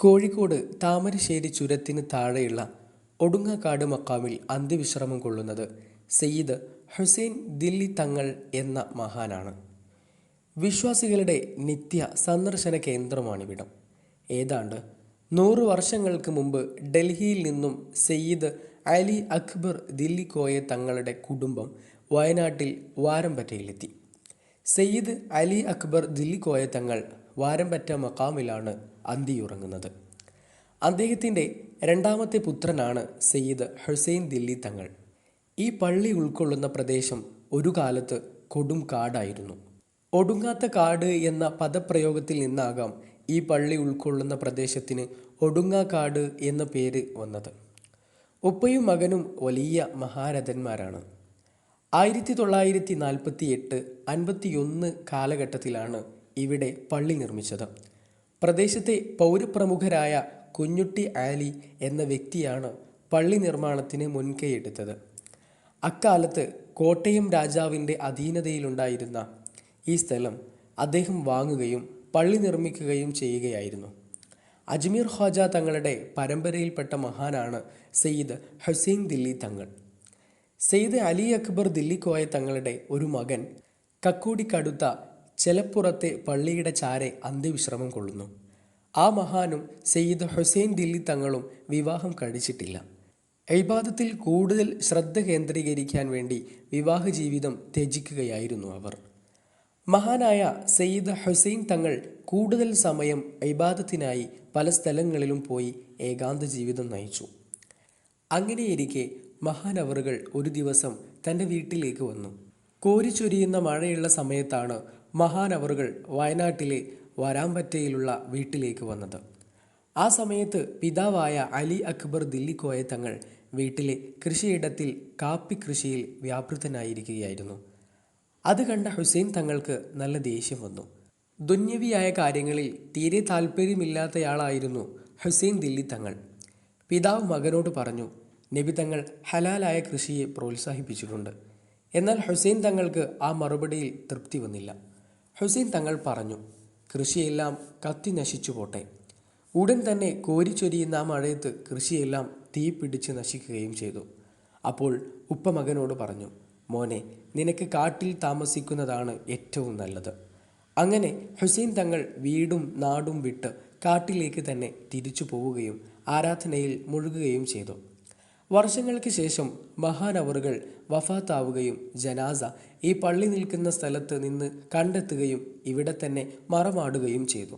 കോഴിക്കോട് താമരശ്ശേരി ചുരത്തിന് താഴെയുള്ള ഒടുങ്ങാക്കാട് മക്കാമിൽ അന്ത്യവിശ്രമം കൊള്ളുന്നത് സയ്യിദ് ഹുസൈൻ ദില്ലി തങ്ങൾ എന്ന മഹാനാണ്. വിശ്വാസികളുടെ നിത്യ സന്ദർശന കേന്ദ്രമാണിവിടം. ഏതാണ്ട് നൂറ് വർഷങ്ങൾക്ക് മുമ്പ് ഡൽഹിയിൽ നിന്നും സയ്യിദ് അലി അക്ബർ ദില്ലി കോയ തങ്ങളുടെ കുടുംബം വയനാട്ടിൽ വാരംപറ്റയിലെത്തി സയ്യിദ് അലി അക്ബർ ദില്ലി കോയ തങ്ങൾ വാരംപറ്റ മക്കാമിലാണ് അന്തിയുറങ്ങുന്നത്. അദ്ദേഹത്തിന്റെ രണ്ടാമത്തെ പുത്രനാണ് സയ്യിദ് ഹുസൈൻ ദില്ലി തങ്ങൾ. ഈ പള്ളി ഉൾക്കൊള്ളുന്ന പ്രദേശം ഒരു കാലത്ത് കൊടും കാടായിരുന്നു. ഒടുങ്ങാത്ത കാട് എന്ന പദപ്രയോഗത്തിൽ നിന്നാകാം ഈ പള്ളി ഉൾക്കൊള്ളുന്ന പ്രദേശത്തിന് ഒടുങ്ങാക്കാട് എന്ന പേര് വന്നത്. ഉപ്പയും മകനും വലിയ മഹാരഥന്മാരാണ്. ആയിരത്തി തൊള്ളായിരത്തി നാൽപ്പത്തി എട്ട് അൻപത്തിയൊന്ന് കാലഘട്ടത്തിലാണ് ഇവിടെ പള്ളി നിർമ്മിച്ചത്. പ്രദേശത്തെ പൗരപ്രമുഖരായ കുഞ്ഞുട്ടി ആലി എന്ന വ്യക്തിയാണ് പള്ളി നിർമ്മാണത്തിന് മുൻകൈയെടുത്തത് അക്കാലത്ത് കോട്ടയം രാജാവിന്റെ അധീനതയിലുണ്ടായിരുന്ന ഈ സ്ഥലം അദ്ദേഹം വാങ്ങുകയും പള്ളി നിർമ്മിക്കുകയും ചെയ്യുകയായിരുന്നു. അജ്മീർ ഖ്വാജ തങ്ങളുടെ പരമ്പരയിൽപ്പെട്ട മഹാനാണ് സയ്യിദ് ഹുസൈൻ ദില്ലി തങ്ങൾ. സെയ്ദ് അലി അക്ബർ ദില്ലിക്കോയ തങ്ങളുടെ ഒരു മകൻ കക്കൂടിക്കടുത്ത ചെലപ്പുറത്തെ പള്ളിയുടെ ചാരെ അന്ത്യവിശ്രമം കൊള്ളുന്നു. ആ മഹാനും സെയ്ദ് ഹുസൈൻ ദില്ലി തങ്ങളും വിവാഹം കഴിച്ചിട്ടില്ല. ഇബാദത്തിൽ കൂടുതൽ ശ്രദ്ധ കേന്ദ്രീകരിക്കാൻ വേണ്ടി വിവാഹ ജീവിതം ത്യജിക്കുകയായിരുന്നു അവർ. മഹാനായ സെയ്ദ് ഹുസൈൻ തങ്ങൾ കൂടുതൽ സമയം ഇബാദത്തിനായി പല സ്ഥലങ്ങളിലും പോയി ഏകാന്ത ജീവിതം നയിച്ചു. അങ്ങനെയിരിക്കെ മഹാനവറുകൾ ഒരു ദിവസം തന്റെ വീട്ടിലേക്ക് വന്നു. കോരിച്ചൊരിയുന്ന മഴയുള്ള സമയത്താണ് മഹാനവറുകൾ വയനാട്ടിലെ വരാമ്പറ്റയിലുള്ള വീട്ടിലേക്ക് വന്നത്. ആ സമയത്ത് പിതാവായ അലി അക്ബർ ദില്ലിക്കോയ തങ്ങൾ വീട്ടിലെ കൃഷിയിടത്തിൽ കാപ്പി കൃഷിയിൽ വ്യാപൃതനായിരിക്കുകയായിരുന്നു. അത് കണ്ട ഹുസൈൻ തങ്ങൾക്ക് നല്ല ദേഷ്യം വന്നു. ദുന്യവിയായ കാര്യങ്ങളിൽ തീരെ താല്പര്യമില്ലാത്തയാളായിരുന്നു ഹുസൈൻ ദില്ലി തങ്ങൾ. പിതാവ് മകനോട് പറഞ്ഞു നബി തങ്ങൾ ഹലാലായ കൃഷിയെ പ്രോത്സാഹിപ്പിച്ചിട്ടുണ്ട്. എന്നാൽ ഹുസൈൻ തങ്ങൾക്ക് ആ മറുപടിയിൽ തൃപ്തി വന്നില്ല. ഹുസൈൻ തങ്ങൾ പറഞ്ഞു കൃഷിയെല്ലാം കത്തി നശിച്ചു പോട്ടെ. ഉടൻ തന്നെ കോരിച്ചൊരിയുന്ന ആ മഴയത്ത് കൃഷിയെല്ലാം തീ പിടിച്ച് നശിക്കുകയും ചെയ്തു. അപ്പോൾ ഉപ്പ മകനോട് പറഞ്ഞു മോനെ നിനക്ക് കാട്ടിൽ താമസിക്കുന്നതാണ് ഏറ്റവും നല്ലത്. അങ്ങനെ ഹുസൈൻ തങ്ങൾ വീടും നാടും വിട്ട് കാട്ടിലേക്ക് തന്നെ തിരിച്ചു പോവുകയും ആരാധനയിൽ മുഴുകുകയും ചെയ്തു. വർഷങ്ങൾക്ക് ശേഷം മഹാനവറുകൾ വഫാത്താവുകയും ജനാസ ഈ പള്ളി നിൽക്കുന്ന സ്ഥലത്ത് നിന്ന് കണ്ടെത്തുകയും ഇവിടെ തന്നെ മറമാടുകയും ചെയ്തു.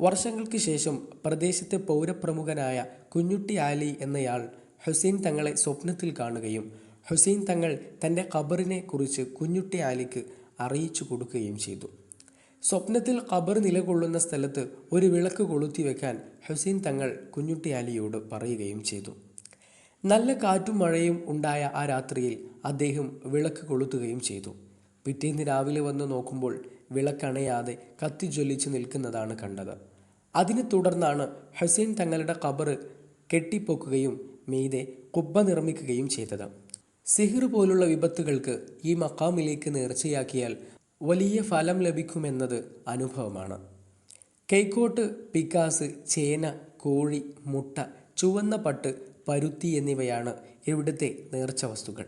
വർഷങ്ങൾക്ക് ശേഷം പ്രദേശത്തെ പൗരപ്രമുഖനായ കുഞ്ഞുട്ടി ആലി എന്നയാൾ ഹുസൈൻ തങ്ങളെ സ്വപ്നത്തിൽ കാണുകയും ഹുസൈൻ തങ്ങൾ തന്റെ ഖബറിനെ കുറിച്ച് കുഞ്ഞുട്ടി ആലിക്ക് അറിയിച്ചു കൊടുക്കുകയും ചെയ്തു. സ്വപ്നത്തിൽ ഖബർ നിലകൊള്ളുന്ന സ്ഥലത്ത് ഒരു വിളക്ക് കൊളുത്തി വെക്കാൻ ഹുസൈൻ തങ്ങൾ കുഞ്ഞുട്ടി ആലിയോട് പറയുകയും ചെയ്തു. നല്ല കാറ്റും മഴയും ഉണ്ടായ ആ രാത്രിയിൽ അദ്ദേഹം വിളക്ക് കൊളുത്തുകയും ചെയ്തു. പിറ്റേന്ന് രാവിലെ വന്ന് നോക്കുമ്പോൾ വിളക്കണയാതെ കത്തിജ്വലിച്ച് നിൽക്കുന്നതാണ് കണ്ടത്. അതിനെ തുടർന്നാണ് ഹുസൈൻ തങ്ങളുടെ കബറ് കെട്ടിപ്പൊക്കുകയും മീതെ കുബ്ബ നിർമ്മിക്കുകയും ചെയ്തത്. സിഹിർ പോലുള്ള വിപത്തുകൾക്ക് ഈ മക്കാമിലേക്ക് നേർച്ചയാക്കിയാൽ വലിയ ഫലം ലഭിക്കുമെന്നത് അനുഭവമാണ്. കൈക്കോട്ട് പിക്കാസ് ചേന കോഴി മുട്ട ചുവന്ന പട്ട് പരുത്തി എന്നിവയാണ് ഇവിടുത്തെ നേർച്ച വസ്തുക്കൾ.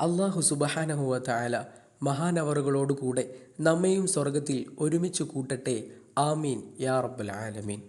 അള്ളാഹു സുബഹാനഹുവ മഹാനവറുകളോടുകൂടെ നമ്മയും സ്വർഗത്തിൽ ഒരുമിച്ച് കൂട്ടട്ടെ. ആമീൻ. യാ റബ്ബൽ ആലമീൻ.